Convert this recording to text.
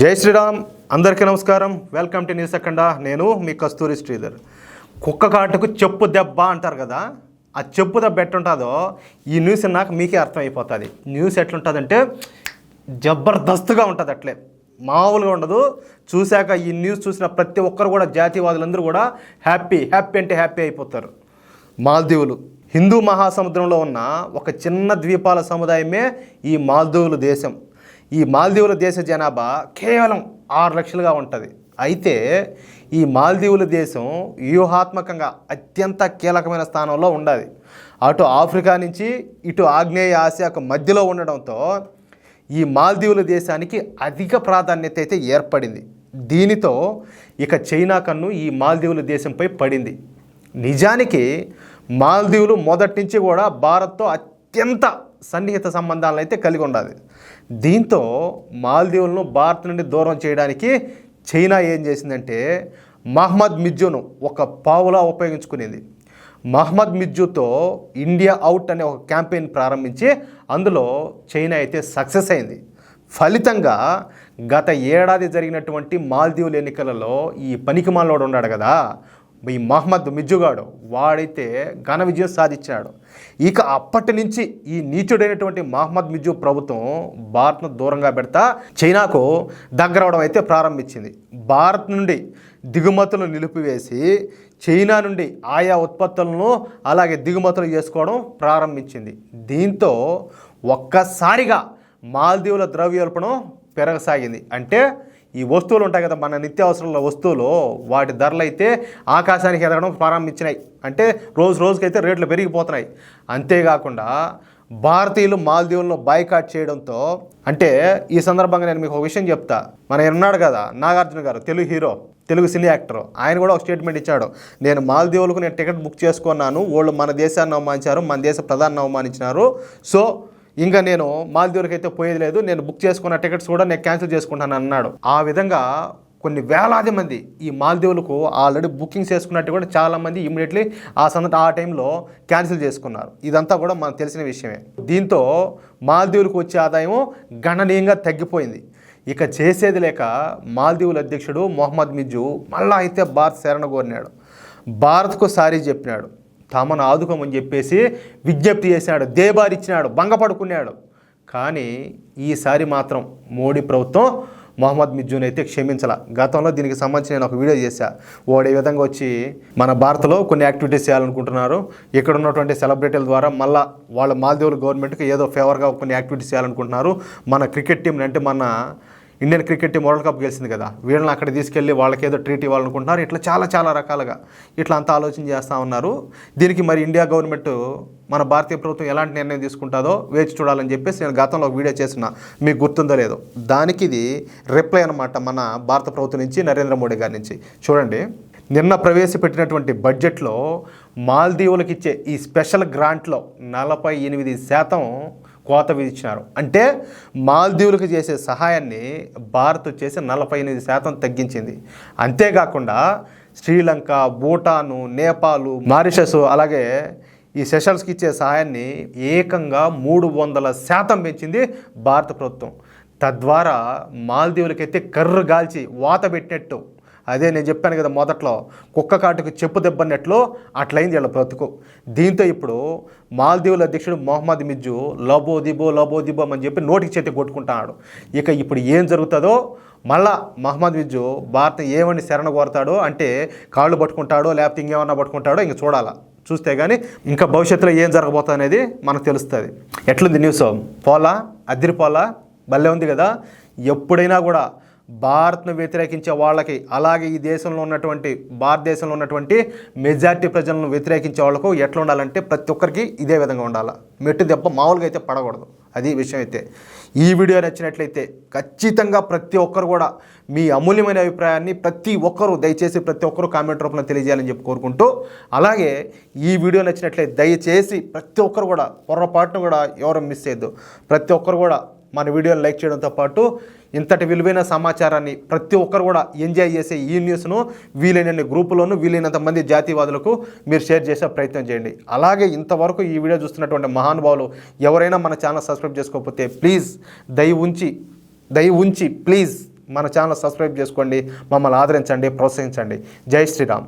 జై శ్రీరామ్ అందరికీ నమస్కారం. వెల్కమ్ టు న్యూస్ అఖండ నేను మీ కస్తూరి శ్రీధర్. కుక్క కాటుకు చెప్పు దెబ్బ అంటారు కదా ఆ చెప్పు దెబ్బ ఎట్లుంటుందో ఈ న్యూస్ నాకు మీకే అర్థమైపోతుంది. న్యూస్ ఎట్లుంటుందంటే జబర్దస్తుగా ఉంటుంది అట్లే. మామూలుగా ఉండదు. చూశాక ఈ న్యూస్ చూసిన ప్రతి ఒక్కరు కూడా జాతీయవాదులందరూ కూడా హ్యాపీ హ్యాపీ అంటే హ్యాపీ అయిపోతారు. మాల్దీవులు. హిందూ మహాసముద్రంలో ఉన్న ఒక చిన్న ద్వీపాల సముదాయమే ఈ మాల్దీవులు దేశం. ఈ మాల్దీవుల దేశ జనాభా కేవలం ఆరు లక్షలుగా ఉంటుంది. అయితే ఈ మాల్దీవుల దేశం వ్యూహాత్మకంగా అత్యంత కీలకమైన స్థానంలో ఉండాలి అటు ఆఫ్రికా నుంచి ఇటు ఆగ్నేయ ఆసియాకు మధ్యలో ఉండడంతో ఈ మాల్దీవుల దేశానికి అధిక ప్రాధాన్యత అయితే ఏర్పడింది. దీనితో ఇక చైనా కన్ను ఈ మాల్దీవుల దేశంపై పడింది. నిజానికి మాల్దీవులు మొదటి నుంచి కూడా భారత్తో అత్యంత సన్నిహిత సంబంధాలను అయితే కలిగి ఉండాలి. దీంతో మాల్దీవులను భారత్ నుండి దూరం చేయడానికి చైనా ఏం చేసిందంటే మహమ్మద్ మిజ్జును ఒక పావులా ఉపయోగించుకునేది. మహమ్మద్ మిజ్జుతో ఇండియా అవుట్ అనే ఒక క్యాంపెయిన్ ప్రారంభించి అందులో చైనా అయితే సక్సెస్ అయింది. ఫలితంగా గత ఏడాది జరిగినటువంటి మాల్దీవుల ఎన్నికలలో ఈ పనికిమాలోడు ఉన్నాడు కదా. ఈ మహమ్మద్ మిజ్జుగాడు వాడైతే ఘన విజయం సాధించాడు. ఇక అప్పటి నుంచి ఈ నీచుడైనటువంటి మహమ్మద్ మిజ్జు ప్రభుత్వం భారత్ను దూరంగా పెడతా చైనాకు దగ్గర అవడం అయితే ప్రారంభించింది. భారత్ నుండి దిగుమతులు నిలిపివేసి చైనా నుండి ఆయా ఉత్పత్తులను అలాగే దిగుమతులు చేసుకోవడం ప్రారంభించింది. దీంతో ఒక్కసారిగా మాల్దీవుల ద్రవ్యోల్పణం పెరగసాగింది. అంటే ఈ వస్తువులు ఉంటాయి కదా మన నిత్యావసరాల వస్తువులు వాటి ధరలు అయితే ఆకాశానికి ఎదగడం ప్రారంభించినాయి. అంటే రోజు రోజుకైతే రేట్లు పెరిగిపోతున్నాయి. అంతేకాకుండా భారతీయులు మాల్దీవులను బాయ్కాట్ చేయడంతో అంటే ఈ సందర్భంగా నేను మీకు ఒక విషయం చెప్తా. మన ఉన్నాడు కదా Nagarjuna garu Telugu hero Telugu cine actor. ఆయన కూడా ఒక స్టేట్మెంట్ ఇచ్చాడు. నేను మాల్దీవులకు నేను టికెట్ బుక్ చేసుకున్నాను వాళ్ళు మన దేశాన్ని అవమానించారు మన దేశ ప్రధాన్ని అవమానించినారు. సో ఇంకా నేను మాల్దీవులకి అయితే పోయేది లేదు. నేను బుక్ చేసుకున్న టికెట్స్ కూడా నేను క్యాన్సిల్ చేసుకుంటాను అన్నాడు. ఆ విధంగా కొన్ని వేలాది మంది ఈ మాల్దీవులకు ఆల్రెడీ బుకింగ్ చేసుకున్నట్టు కూడా చాలామంది ఇమీడియట్లీ ఆ సందర్భ ఆ టైంలో క్యాన్సిల్ చేసుకున్నారు. ఇదంతా కూడా మనకు తెలిసిన విషయమే. దీంతో మాల్దీవులకు వచ్చే ఆదాయం గణనీయంగా తగ్గిపోయింది. ఇక చేసేది లేక మాల్దీవుల అధ్యక్షుడు మొహమ్మద్ మిజ్జు మళ్ళా అయితే భారత్ శరణ కోరినాడు. భారత్కు సారీ చెప్పినాడు. తమను ఆదుకోమని చెప్పేసి విజ్ఞప్తి చేసినాడు దేబారిచ్చినాడు భంగపడుకున్నాడు. కానీ ఈసారి మాత్రం మోడీ ప్రభుత్వం మొహమ్మద్ మిజ్జుని అయితే క్షమించాల. గతంలో దీనికి సంబంధించి నేను ఒక వీడియో చేశా. వాడు ఈ విధంగా వచ్చి మన భారత్లో కొన్ని యాక్టివిటీస్ చేయాలనుకుంటున్నారు ఇక్కడ ఉన్నటువంటి సెలబ్రిటీల ద్వారా మళ్ళా వాళ్ళ మాల్దీవుల గవర్నమెంట్కి ఏదో ఫేవర్గా కొన్ని యాక్టివిటీస్ చేయాలనుకుంటున్నారు మన క్రికెట్ టీంని అంటే మన Indian cricket team world cup గెలిచింది కదా. వీళ్ళని అక్కడ తీసుకెళ్ళి వాళ్ళకి ఏదో ట్రీట్ ఇవ్వాలనుకుంటున్నారు. ఇట్లా చాలా చాలా రకాలుగా ఇట్లా అంతా ఆలోచన చేస్తూ ఉన్నారు. దీనికి మరి ఇండియా గవర్నమెంట్ మన భారతీయ ప్రభుత్వం ఎలాంటి నిర్ణయం తీసుకుంటుందో వేచి చూడాలని చెప్పేసి నేను గతంలో ఒక వీడియో చేసిన. మీకు గుర్తుందో లేదో. దానికి ఇది రిప్లై అనమాట మన భారత ప్రభుత్వం నుంచి నరేంద్ర మోడీ గారి నుంచి. చూడండి నిన్న ప్రవేశపెట్టినటువంటి బడ్జెట్లో మాల్దీవులకు ఇచ్చే ఈ స్పెషల్ గ్రాంట్లో నలభై ఎనిమిది శాతం కోత విధించినారు. అంటే మాల్దీవులకు చేసే సహాయాన్ని భారత్ వచ్చేసి నలభై ఎనిమిది శాతం తగ్గించింది. అంతేకాకుండా శ్రీలంక భూటాను నేపాలు మారిషస్ అలాగే ఈ సెషల్స్కి ఇచ్చే సహాయాన్ని ఏకంగా మూడు వందల శాతం పెంచింది భారత ప్రభుత్వం. తద్వారా మాల్దీవులకైతే కర్రు గాల్చి వాత పెట్టినట్టు అదే నేను చెప్పాను కదా మొదట్లో కుక్క కాటుకు చెప్పు దెబ్బన్నట్లు అట్లయింది వీళ్ళ బ్రతుకు. దీంతో ఇప్పుడు మాల్దీవుల అధ్యక్షుడు మొహమ్మద్ మిజ్జు లబో దిబో లబో దిబో అని చెప్పి నోటికి చేతి కొట్టుకుంటున్నాడు. ఇక ఇప్పుడు ఏం జరుగుతుందో మళ్ళా మహమ్మద్ మిజ్జు భారత ఏమని శరణ కోరతాడో అంటే కాళ్ళు పట్టుకుంటాడో లేకపోతే ఇంకేమన్నా పట్టుకుంటాడో ఇంక చూడాలా. చూస్తే కానీ ఇంకా భవిష్యత్తులో ఏం జరగబోతుంది అనేది మనకు తెలుస్తుంది. ఎట్లుంది న్యూస్? పోలా? అద్దరి పోలా భలే ఉంది కదా. ఎప్పుడైనా కూడా భారత్ను వ్యతిరేకించే వాళ్ళకి అలాగే ఈ దేశంలో ఉన్నటువంటి భారతదేశంలో ఉన్నటువంటి మెజార్టీ ప్రజలను వ్యతిరేకించే వాళ్ళకు ఎట్లా ఉండాలంటే ప్రతి ఒక్కరికి ఇదే విధంగా ఉండాలి. మెట్టు దెబ్బ మామూలుగా అయితే పడకూడదు. అది విషయం అయితే. ఈ వీడియో నచ్చినట్లయితే ఖచ్చితంగా ప్రతి ఒక్కరు కూడా మీ అమూల్యమైన అభిప్రాయాన్ని ప్రతి ఒక్కరూ దయచేసి ప్రతి ఒక్కరూ కామెంట్ రూపంలో తెలియజేయాలని చెప్పి కోరుకుంటూ అలాగే ఈ వీడియో నచ్చినట్లయితే దయచేసి ప్రతి ఒక్కరు కూడా పొరపాటును కూడా ఎవరు మిస్ చేయొద్దు. ప్రతి ఒక్కరు కూడా మన వీడియోని లైక్ చేయడంతో పాటు ఇంతటి విలువైన సమాచారాన్ని ప్రతి ఒక్కరు కూడా ఎంజాయ్ చేసే ఈ న్యూస్ను వీలైనన్ని గ్రూపులోను వీలైనంత మంది జాతీయవాదులకు మీరు షేర్ చేసే ప్రయత్నం చేయండి. అలాగే ఇంతవరకు ఈ వీడియో చూస్తున్నటువంటి మహానుభావులు ఎవరైనా మన ఛానల్ సబ్స్క్రైబ్ చేసుకోకపోతే ప్లీజ్ దయ ఉంచి దయ ఉంచి ప్లీజ్ మన ఛానల్ సబ్స్క్రైబ్ చేసుకోండి. మమ్మల్ని ఆదరించండి ప్రోత్సహించండి. జై శ్రీరామ్.